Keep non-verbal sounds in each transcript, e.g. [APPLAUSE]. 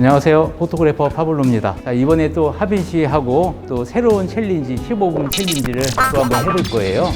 안녕하세요. 포토그래퍼 파블로입니다. 자, 이번에 또 하빈 씨하고 또 새로운 챌린지, 15분 챌린지를 또 한번 해볼 거예요.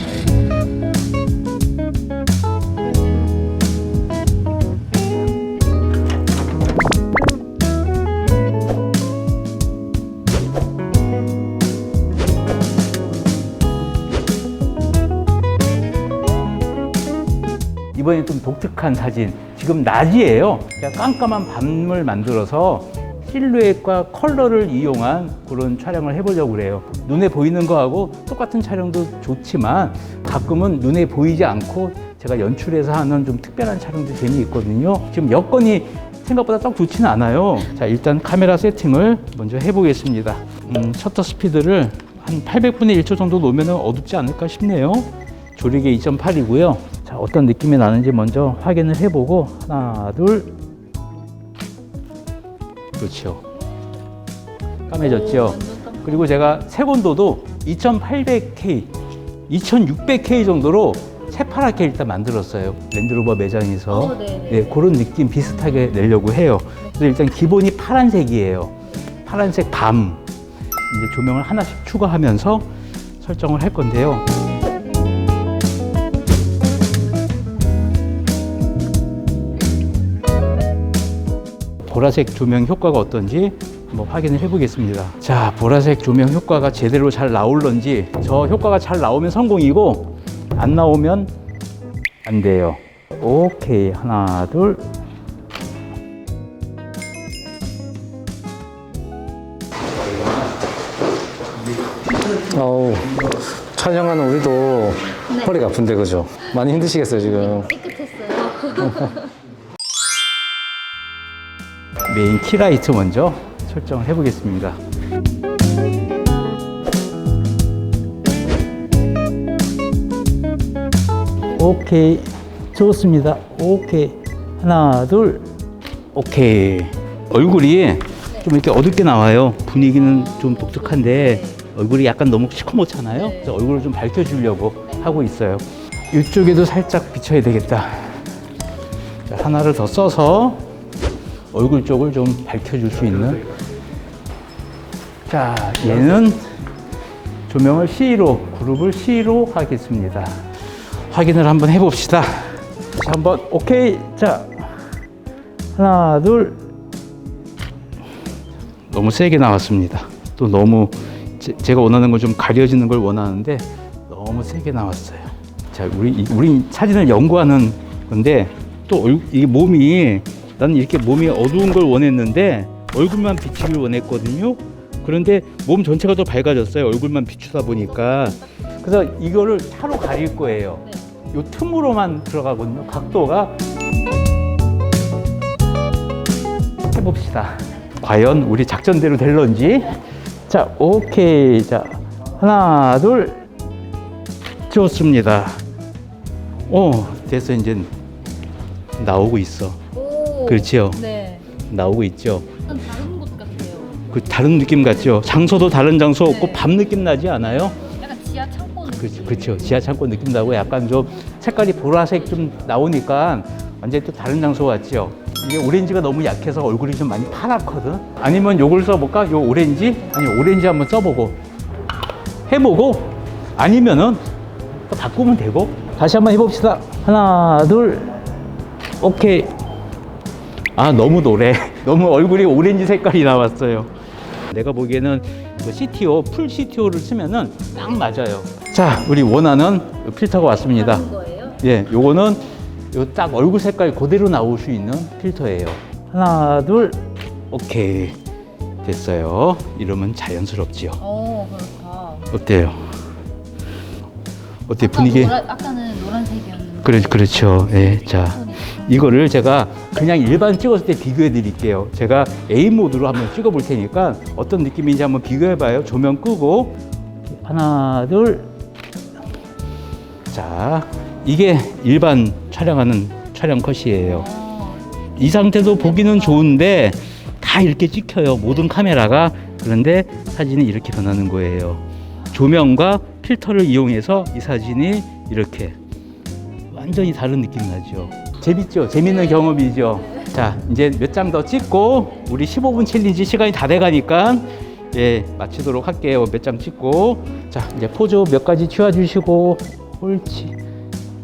이번에 좀 독특한 사진. 지금 낮이에요. 깜깜한 밤을 만들어서 실루엣과 컬러를 이용한 그런 촬영을 해보려고 그래요. 눈에 보이는 거하고 똑같은 촬영도 좋지만 가끔은 눈에 보이지 않고 제가 연출해서 하는 좀 특별한 촬영도 재미있거든요. 지금 여건이 생각보다 딱 좋지는 않아요. 자, 일단 카메라 세팅을 먼저 해보겠습니다. 음, 셔터 스피드를 한 800분의 1초 정도 놓으면 어둡지 않을까 싶네요. 조리개 2.8이고요. 자, 어떤 느낌이 나는지 먼저 확인을 해보고 하나, 둘. 그렇죠. 까매졌죠. 그리고 제가 색온도도 2800K, 2600K 정도로 새파랗게 일단 만들었어요. 랜드로버 매장에서. 어, 네네. 네, 그런 느낌 비슷하게 내려고 해요. 그래서 일단 기본이 파란색이에요. 파란색 밤. 이제 조명을 하나씩 추가하면서 설정을 할 건데요. 보라색 조명 효과가 어떤지 한번 확인을 해보겠습니다. 자, 보라색 조명 효과가 제대로 잘 나올런지 저 효과가 잘 나오면 성공이고 안 나오면 안 돼요. 오케이, 하나, 둘. 어우, 촬영하는 우리도 허리가 아픈데, 그죠? 많이 힘드시겠어요, 지금. 삐끗했어요. [LAUGHS] 메인 키라이트 먼저 설정을 해보겠습니다. 오케이 좋습니다. 오케이 하나 둘 오케이 얼굴이 좀 이렇게 어둡게 나와요. 분위기는 좀 독특한데 얼굴이 약간 너무 시커멓잖아요. 그래서 얼굴을 좀 밝혀주려고 하고 있어요. 이쪽에도 살짝 비춰야 되겠다. 자, 하나를 더 써서 얼굴 쪽을 좀 밝혀줄 수 있는. 자 얘는 조명을 C로 그룹을 C로 하겠습니다. 확인을 한번 해봅시다. 자, 한번 오케이. 자 하나 둘. 너무 세게 나왔습니다. 또 너무 제, 제가 원하는 건 좀 가려지는 걸 원하는데 너무 세게 나왔어요. 자 우리 이- 우리 사진을 연구하는 건데 또 얼, 이 몸이 나는 이렇게 몸이 어두운 걸 원했는데 얼굴만 비치길 원했거든요. 그런데 몸 전체가 더 밝아졌어요. 얼굴만 비추다 보니까. 그래서 이거를 차로 가릴 거예요. 요 틈으로만 들어가거든요. 각도가 해봅시다. 과연 우리 작전대로 될런지. 자, 오케이. 자, 하나, 둘. 좋습니다. 어, 됐어. 이제 나오고 있어. 오. 그렇지요. 네. 나오고 있죠. 약간 다른 곳 같아요. 그 다른 느낌 같죠. 장소도 다른 장소 없고 네. 밤 느낌 나지 않아요? 약간 지하 창고 느낌. 그렇죠. 그렇죠. 지하 창고 느낌 나고 약간 좀 색깔이 보라색 좀 나오니까 완전히 또 다른 장소 같죠. 이게 오렌지가 너무 약해서 얼굴이 좀 많이 파랗거든. 아니면 요걸 써볼까? 요 오렌지? 아니 오렌지 한번 써보고 해보고 아니면은 또 바꾸면 되고 다시 한번 해봅시다. 하나 둘 오케이. 아 너무 노래. [LAUGHS] 너무 얼굴이 오렌지 색깔이 나왔어요. 내가 보기에는 CTO 풀 CTO를 쓰면은 딱 맞아요. 자 우리 원하는 필터가 왔습니다? 예 요거는 요 딱 얼굴 색깔 그대로 나올 수 있는 필터예요. 하나 둘 오케이. 됐어요. 이러면 자연스럽지요. 어, 그렇다. 어때요? 어때 분위기? 아까 노라, 아까는 노란색이었는데. 그래, 그렇죠. 예, 자, 이거를 제가 그냥 일반 찍었을 때 비교해 드릴게요. 제가 A 모드로 한번 찍어 볼 테니까 어떤 느낌인지 한번 비교해 봐요. 조명 끄고. 하나, 둘. 자, 이게 일반 촬영하는 촬영 컷이에요. 어, 이 상태도 보기는 좋은데 다 이렇게 찍혀요. 모든 카메라가. 그런데 사진이 이렇게 변하는 거예요. 조명과 필터를 이용해서 이 사진이 이렇게 완전히 다른 느낌 나죠. 재밌죠? 재밌는 경험이죠. 자, 이제 몇 장 더 찍고 우리 15분 챌린지 시간이 다 돼가니까 예 마치도록 할게요. 몇 장 찍고 자 이제 포즈 몇 가지 취해주시고 옳지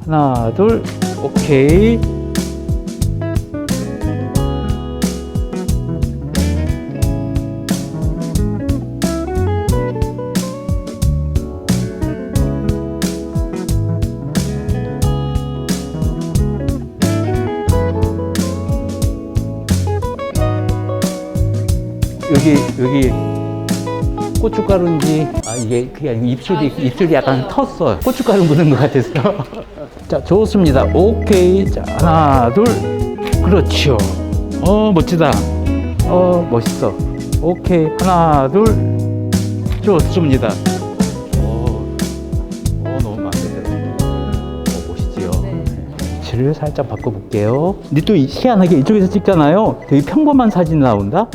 하나 둘 오케이 여기 여기 고춧가루인지 아 이게 그게 아니고 입술이 입술이 약간 텄어 고춧가루 묻은 것 같아서. [LAUGHS] 자 좋습니다. 오케이. 자 하나 둘. 그렇죠. 어 멋지다. 어 멋있어. 오케이. 하나 둘. 좋습니다. 어, 어 너무 마음에 들어요 어, 멋있지요? 네. 위치를 살짝 바꿔볼게요. 근데 또 이- 희한하게 이쪽에서 찍잖아요. 되게 평범한 사진 나온다?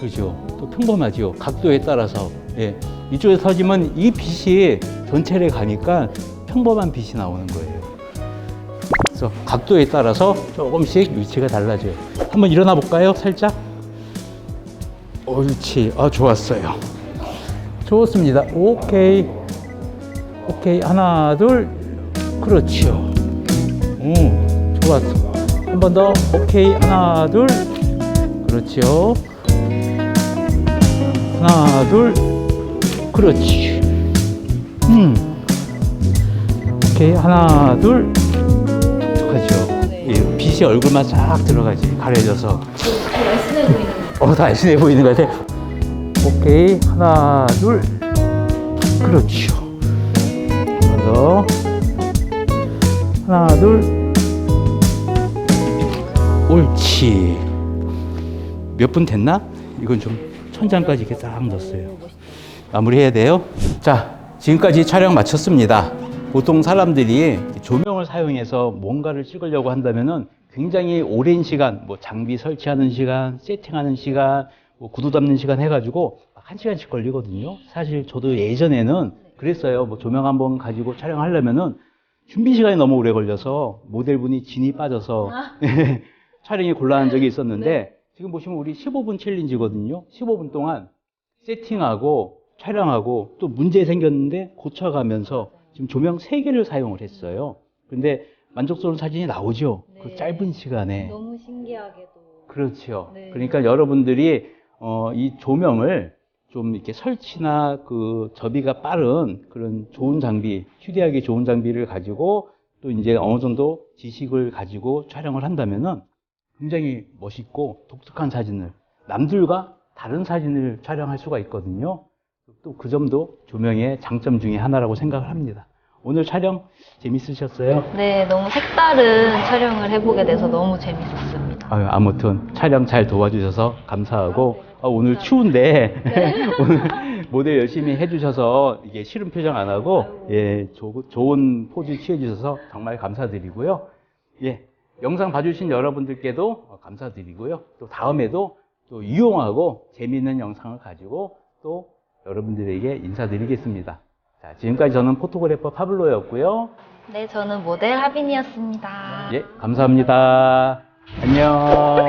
그죠. 또 평범하죠. 각도에 따라서. 예. 이쪽에서 터지면 이 빛이 전체를 가니까 평범한 빛이 나오는 거예요. 그래서 각도에 따라서 조금씩 위치가 달라져요. 한번 일어나 볼까요? 살짝. 옳지. 아, 좋았어요. 좋습니다. 오케이. 오케이. 하나, 둘. 그렇죠. 오, 좋았어. 한 번 더. 오케이. 하나, 둘. 그렇죠. 하나, 둘. 그렇지. 음. 오케이. 하나, 둘. 톡톡하죠. 네. 예, 빛이 얼굴만 싹 들어가지. 가려져서. 저 날씬해 보이는 어, 다 날씬해 보이는 것 같아. 오케이. 하나, 둘. 그렇죠. 한번 더. 하나, 둘. 옳지. 몇 분 됐나? 이건 좀 천장까지 이렇게 싹 넣었어요. 마무리해야 돼요. 자, 지금까지 촬영 마쳤습니다. 보통 사람들이 조명을 사용해서 뭔가를 찍으려고 한다면은 굉장히 오랜 시간, 뭐 장비 설치하는 시간, 세팅하는 시간, 뭐 구두 담는 시간 해가지고 한 시간씩 걸리거든요. 사실 저도 예전에는 그랬어요. 뭐 조명 한 번 가지고 촬영하려면은 준비 시간이 너무 오래 걸려서 모델분이 진이 빠져서 [LAUGHS] 촬영이 곤란한 적이 있었는데 지금 보시면 우리 15분 챌린지거든요. 15분 동안 세팅하고 촬영하고 또 문제 생겼는데 고쳐가면서 지금 조명 3개를 사용을 했어요. 근데 만족스러운 사진이 나오죠. 그 네. 짧은 시간에. 너무 신기하게도. 그렇죠. 네. 그러니까 여러분들이 어, 이 조명을 좀 이렇게 설치나 그 접이가 빠른 그런 좋은 장비, 휴대하기 좋은 장비를 가지고 또 이제 어느 정도 지식을 가지고 촬영을 한다면은 굉장히 멋있고 독특한 사진을 남들과 다른 사진을 촬영할 수가 있거든요. 또 그 점도 조명의 장점 중에 하나라고 생각을 합니다. 오늘 촬영 재밌으셨어요? 네, 너무 색다른 촬영을 해보게 돼서 너무 재밌었습니다. 아유, 아무튼 촬영 잘 도와주셔서 감사하고 아, 오늘 추운데 [LAUGHS] 오늘 모델 열심히 해주셔서 이게 싫은 표정 안 하고 예 조, 좋은 포즈 취해주셔서 정말 감사드리고요. 예 영상 봐주신 여러분들께도 어, 감사드리고요. 또 다음에도 또 유용하고 재미있는 영상을 가지고 또 여러분들에게 인사드리겠습니다. 자 지금까지 저는 포토그래퍼 파블로였고요. 네, 저는 모델 하빈이었습니다. 예 감사합니다. 안녕.